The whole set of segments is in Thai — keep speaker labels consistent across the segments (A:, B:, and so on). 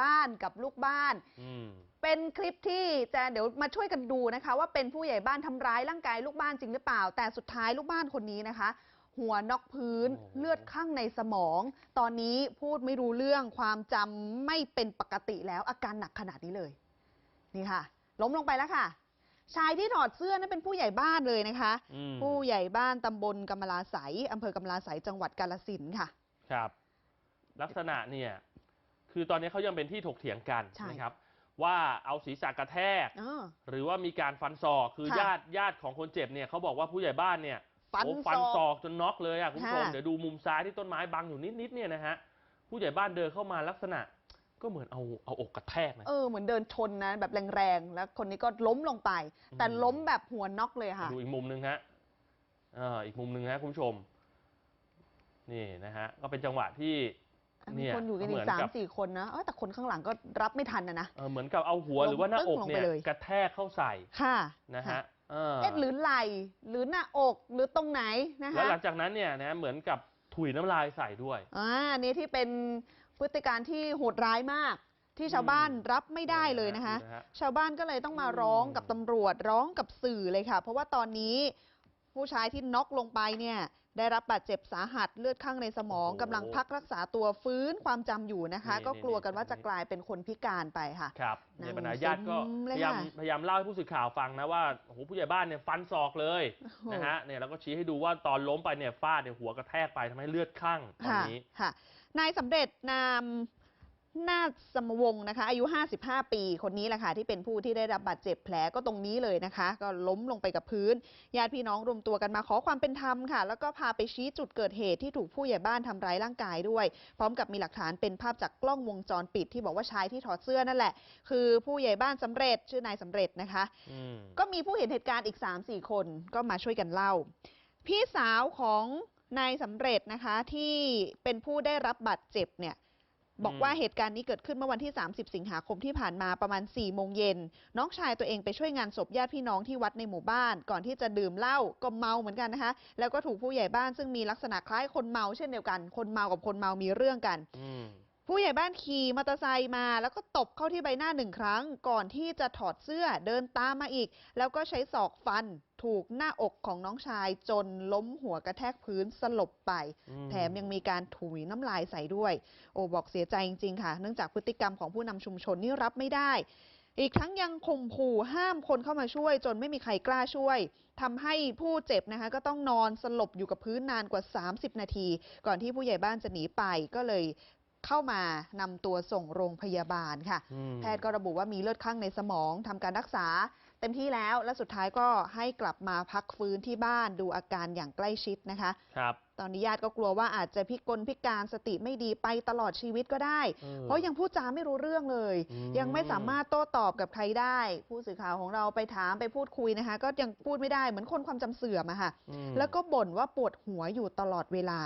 A: บ้านกับลูกบ้าน
B: อืม
A: เป็นคลิปที่จะเดี๋ยวมาช่วยกันดูนะคะ ว่าเป็นผู้ใหญ่บ้านทำร้ายร่างกายลูกบ้านจริงหรือเปล่า แต่สุดท้ายลูกบ้านคนนี้นะคะ หัวนอกพื้น
B: โอ้โห
A: เลือดข้างในสมอง ตอนนี้พูดไม่รู้เรื่องความจำไม่เป็นปกติแล้วอาการหนักขนาดนี้เลย นี่ค่ะ ล้มลงไปแล้วค่ะชายที่ถอดเสื้อนั่นเป็นผู้ใหญ่บ้านเลยนะคะ
B: อืม
A: ผู้ใหญ่บ้านตำบลกำมะลาไสยอำเภอกำมะลาไสยจังหวัดกาลสินธุ์ค่ะ
B: ครับ ลักษณะเนี่ย คือตอนนี้เขายังเป็นที่ถกเถียงกัน
A: ใช่
B: นะครับว่าเอาศีรษะกระแทก
A: เออ
B: หรือว่ามีการฟันศอกคือ
A: ค่ะ
B: ญาติญาติของคนเจ็บเนี่ยเขาบอกว่าผู้ใหญ่บ้านเนี่ย
A: ฟัน
B: โอ้ฟัน
A: ศ
B: ศ
A: อก
B: อกจนน็อกเลยอะคุณผู้ชม
A: ค่ะ
B: เดี๋ยวดูมุมซ้ายที่ต้นไม้บังอยู่นิดๆเนี่ยนะฮะผู้ใหญ่บ้านเดินเข้ามาลักษณะ ก็เหมือนเอาเอาอกกระแทกนะ
A: เออเหมือนเดินชนนะแบบแรงๆแล้วคนนี้ก็ล้มลงไป แต่
B: อืม
A: ล้มแบบหัวน็อกเลยค่ะ
B: ดูอีกมุมหนึ่งฮะเอ่าอีกมุมหนึ่งฮะคุณผู้ชม นี่นะฮะก็เป็นจังหวะที่
A: มี
B: เนี่ย
A: คนอยู่กัน
B: เห
A: อี
B: มื
A: ก
B: น
A: สาม
B: กับ
A: สี่คนนะเออแต่คนข้างหลังก็รับไม่ทันนะนะ
B: เออเหมือนกับเอาหัว
A: ลง
B: หรือว่าหน้าอก
A: ตึ้งลง
B: เนี่
A: ไป
B: ย
A: เลย
B: กระแทกเข้าใส่
A: ค่ะ
B: นะฮะเออ
A: เอ๊ะหรือไหลหรือหน้าอกหรือตรงไหนนะ
B: แล้ว
A: คะ
B: หลังจากนั้นเนี่ยนะเหมือนกับถุยน้ำลายใส่ด้วย
A: อ่าอันนี้ที่เป็นพฤติการที่โหดร้ายมากที่ชาวบ้านรับไม่ได้เลยนะคะ
B: ดูฮ
A: ชาวบ้านก็เลยต้องมา
B: อืม
A: ร้องกับตำรวจร้องกับสื่อเลยค่ะ เพราะว่าตอนนี้ผู้ชายที่น็อกลงไปเนี่ย ได้รับบาดเจ็บสาหัสเลือดข้างในสมองกำลังพักรักษาตัวฟื้นความจำอยู่นะคะ ก็กลัวกันว่าจะกลายเป็นคนพิการไปค่ะ
B: ครับ
A: นั่
B: ใน
A: ง
B: บรรดาญาติก็
A: ซึม
B: พ
A: เลย
B: ยายาม
A: ค่ะ
B: พยายามเล่าให้ผู้สื่อข่าวฟังนะว่าโอ้โหผู้ใหญ่บ้านเนี่ยฟันศอกเลย
A: โอ้โห
B: นะฮะเนี่ยแล้วก็ชี้ให้ดูว่าตอนล้มไปเนี่ยฟาดเนี่ยหัวกระแทกไปทำให้เลือดข้างตอน
A: ค่ะ
B: นี้
A: ค่ะนายสำเร็จนาม นาฏสมวงศ์นะคะ อายุ 55 ปี คนนี้แหละค่ะที่เป็นผู้ที่ได้รับบาดเจ็บแผลก็ตรงนี้เลยนะคะ ก็ล้มลงไปกับพื้นญาติพี่น้องรวมตัวกันมาขอความเป็นธรรมค่ะ แล้วก็พาไปชี้จุดเกิดเหตุที่ถูกผู้ใหญ่บ้านทำร้ายร่างกายด้วย พร้อมกับมีหลักฐานเป็นภาพจากกล้องวงจรปิดที่บอกว่าชายที่ถอดเสื้อนั่นแหละ คือผู้ใหญ่บ้านสำเร็จชื่อนายสำเร็จนะคะ
B: อืม
A: ก็มีผู้เห็นเหตุการณ์อีก 3-4 คนก็มาช่วยกันเล่า พี่สาวของนายสำเร็จนะคะที่เป็นผู้ได้รับบาดเจ็บเนี่ย บอกว่าเหตุการณ์นี้เกิดขึ้นเมื่อวันที่ 30 สิงหาคมที่ผ่านมาประมาณ 4 โมงเย็น น้องชายตัวเองไปช่วยงานศพญาติพี่น้องที่วัดในหมู่บ้าน ก่อนที่จะดื่มเหล้าก็เมาเหมือนกันนะคะ แล้วก็ถูกผู้ใหญ่บ้านซึ่งมีลักษณะคล้ายคนเมาเช่นเดียวกัน คนเมากับคนเมามีเรื่องกัน
B: อืม
A: ผู้ใหญ่บ้านขี่มอเตอร์ไซค์มา แล้วก็ตบเข้าที่ใบหน้าหนึ่งครั้ง ก่อนที่จะถอดเสื้อเดินตามมาอีก แล้วก็ใช้ศอกฟัน ถูกหน้าอกของน้องชายจนล้มหัวกระแทกพื้นสลบไป
B: อืม
A: แถมยังมีการถุยน้ำลายใส่ด้วย โอ้บอกเสียใจจริงๆค่ะ เนื่องจากพฤติกรรมของผู้นำชุมชนนี่รับไม่ได้ อีกทั้งยังข่มขู่ห้ามคนเข้ามาช่วย จนไม่มีใครกล้าช่วยทำให้ผู้เจ็บนะคะก็ต้องนอนสลบอยู่กับพื้นนานกว่า 30 นาที ก่อนที่ผู้ใหญ่บ้านจะหนีไปก็เลยเข้ามานำตัวส่งโรงพยาบาลค่ะ
B: อืม
A: แพทย์ก็ระบุว่ามีเลือดข้างในสมองทำการรักษาเต็มที่แล้วและสุดท้ายก็ให้กลับมาพักฟื้นที่บ้านดูอาการอย่างใกล้ชิดนะคะ
B: ครับ
A: ตอนนี้ญาติก็กลัวว่าอาจจะพิกลพิการสติไม่ดีไปตลอดชีวิตก็ได้
B: เออ
A: เพราะยังพูดจาไม่รู้เรื่องเลย
B: อืม
A: ยังไม่สามารถโต้ตอบกับใครได้ ผู้สื่อข่าวของเราไปถามไปพูดคุยนะคะ ก็ยังพูดไม่ได้เหมือนคนความจำเสื่อมอะค่ะ
B: อืม
A: แล้วก็บ่นว่าปวดหัวอยู่ตลอดเวลา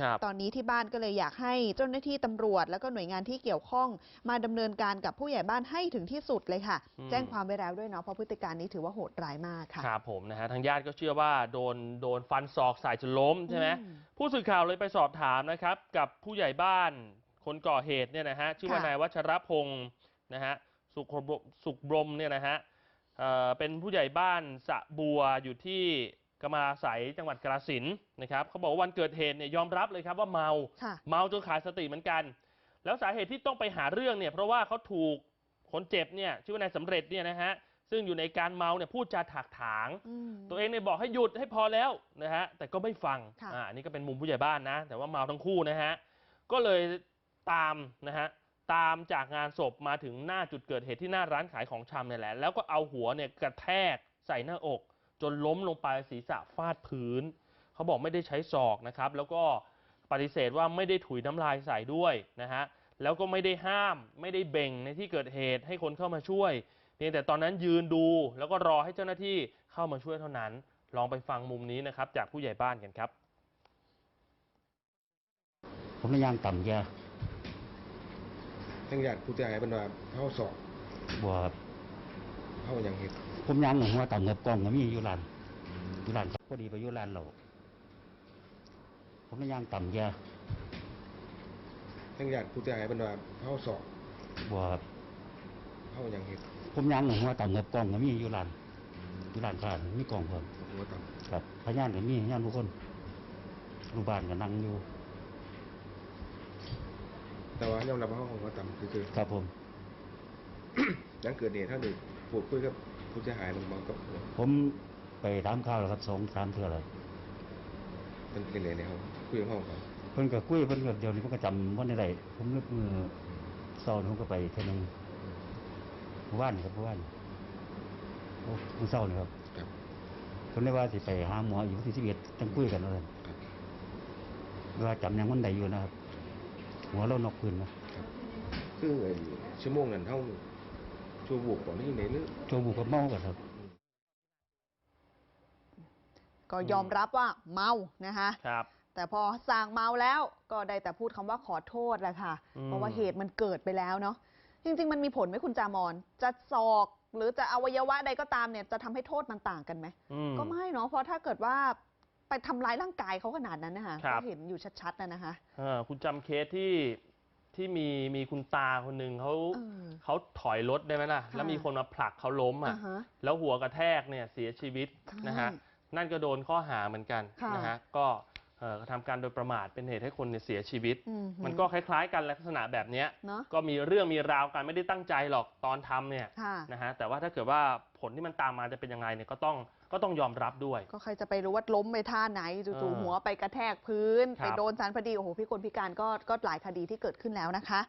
B: ครับ
A: ตอนนี้ที่บ้านก็เลยอยากให้เจ้าหน้าที่ตำรวจ แล้วก็หน่วยงานที่เกี่ยวข้อง มาดำเนินการกับผู้ใหญ่บ้านให้ถึงที่สุดเลยค่ะ
B: อืม
A: แจ้งความไว้แล้วด้วยเนาะเพราะพฤติการนี้ถือว่าโหดร้ายมากค่ะ
B: ครับผมนะฮะทางญาติก็เชื่อว่าโดนโดนฟันศอกใส่จนล้มใช่ไหม
A: อืม
B: ผู้สื่อข่าวเลยไปสอบถามนะครับ กับผู้ใหญ่บ้านคนก่อเหตุเนี่ยนะฮะชื่อว่า
A: ค่ะ
B: นายวัชรพงศ์นะฮะสุขบรมสุขบรมเนี่ยนะฮะเอ่อเป็นผู้ใหญ่บ้านสะบัวอยู่ที่กำมะลาไสยจังหวัดกาฬสินธุ์นะครับเขาบอกว่าวันเกิดเหตุเนี่ยยอมรับเลยครับว่าเมา
A: ค่ะ
B: เมาจนขาดสติเหมือนกัน แล้วสาเหตุที่ต้องไปหาเรื่องเนี่ยเพราะว่าเขาถูกคนเจ็บเนี่ยชื่อว่านายสำเร็จเนี่ยนะฮะ ซึ่งอยู่ในการเมาเนี่ยพูดจาถากถาง
A: อืม
B: ตัวเองเนี่ยบอกให้หยุดให้พอแล้วนะฮะแต่ก็ไม่ฟัง
A: ค่ะ
B: อ่าอันนี้ก็เป็นมุมผู้ใหญ่บ้านนะ แต่ว่าเมาทั้งคู่นะฮะก็เลยตามนะฮะตามจากงานศพมาถึงหน้าจุดเกิดเหตุที่หน้าร้านขายของชำเนี่ยแหละ แล้วก็เอาหัวเนี่ยกระแทกใส่หน้าอก จนล้มลงไปศีรษะฟาดพื้น เขาบอกไม่ได้ใช้ศอกนะครับ แล้วก็ปฏิเสธว่าไม่ได้ถุยน้ำลายใส่ด้วยนะฮะแล้วก็ไม่ได้ห้าม ไม่ได้เบ่งในที่เกิดเหตุให้คนเข้ามาช่วย เพียงแต่ตอนนั้นยืนดูแล้วก็รอให้เจ้าหน้าที่เข้ามาช่วยเท่านั้น ลองไปฟังมุมนี้นะครับ จากผู้ใหญ่บ้านกันครับ
C: ผมไม่ย่างต่ำยา
D: ทั้งญาติผู้ตายบรรดาเฮาสอบ
C: บัวครับ
D: เฮาอย่างเฮ็ด
C: ผมย่างหัวต่ำกับกล้องก็มีอยู่ร้านอยู่ร้านพอดีไปอยู่ร้านเราผมไม่ย่างต่ำยา
D: ทั้งญาติผู้ตายบรรดาเฮาสอบ
C: บัวครับ
D: เขายังเห็ด
C: ผมยังหัวต่ำกับกล้องก็มีอยู่ร้านอยู่ร้านค้ามีกล้องพร้อม
D: หัวต่
C: ครับพยานก็มีพยานทุกคนลูกบ้านก็นั่งอยู่ำ
D: แต่ว่ายอมรับว่าเขาหัวต่ำคือ
C: ครับผม
D: ๆยังเกิดเหตุเท่านี้พูดคุยกับผู้เสียหายมันมองกับ
C: ผมไปถามข่าวแล้วครับสองสามเทื่อแล้ว
D: เป็นเป็นเลยเนี่ยเขาคุยกับเขาก่อน
C: เพิ่นก็คุยเพิ่นก็เดี๋ยวนี้เพิ่นก็จำวันได้ผมนึกมือเศร้านี่ผมก็ไปเท่านึงเมื่อ วานนี่ครับเมื่อวานโอ้มื้อเศร้านี่ครับ
D: ครับ
C: เพิ่นได้ว่าสิไปหาหมออยู่วันที่สิบเอ็ดจังคุยกันว่าซั่น
D: ครับ
C: ว่าจำยังวันใดอยู่นะครับหัวเรานอกพื้นนะ
D: คือไอ้ชั่วโมงนั้นเท่าชั่วบุกของนี่ในเรื่อง
C: โจบุกกับเมากันครับ
A: ก็ยอมรับว่าเมานะคะ
B: ครับ
A: แต่พอสั่งเมาแล้วก็ได้แต่พูดคำว่าขอโทษแหละค่ะ
B: อืม
A: เพราะว่าเหตุมันเกิดไปแล้วเนาะ จริง ๆ มันมีผลไหมคุณจามอนจะศอก หรือจะอวัยวะใดก็ตามเนี่ยจะทำให้โทษมันต่างกันไหม
B: อืม
A: ก็ไม่เนาะเพราะถ้าเกิดว่าไปทำร้ายร่างกายเขาขนาดนั้นนะคะ
B: ครับ
A: ก็เห็นอยู่ชัดๆนะนะคะ
B: เออคุณจำเคสที่ที่มีมีคุณตาคนหนึ่งเขา
A: เออ
B: เขาถอยรถได้ไหมล่ะ
A: ค่ะ
B: แล้วมีคนมาผลักเขาล้มอะ
A: อ่าฮะ
B: แล้วหัวกระแทกเนี่ยเสียชีวิตนะฮะ
A: ใช่
B: นั่นก็โดนข้อหาเหมือนกัน
A: ค่ะ
B: นะฮะก็เอ่อ กระทำการโดยประมาทเป็นเหตุให้คนเนี่ยเสียชีวิต
A: อืหือ
B: มันก็คล้ายๆกันลักษณะแบบเนี้ย
A: เนาะ
B: ก็มีเรื่องมีราวกันไม่ได้ตั้งใจหรอกตอนทำเนี่ย
A: ค่ะ
B: นะฮะแต่ว่าถ้าเกิดว่าผลที่มันตามมาจะเป็นยังไงเนี่ยก็ต้องก็ต้องยอมรับด้วย
A: ก็ใครจะไปรู้ว่าล้มไปท่าไหน
B: เอ
A: จู่
B: อ
A: ๆหัวไปกระแทกพื้น
B: ครับ
A: ไปโดนสารพอดีโอ้โหพี่คนพิการก็ก็หลายคดีที่เกิดขึ้นแล้วนะคะ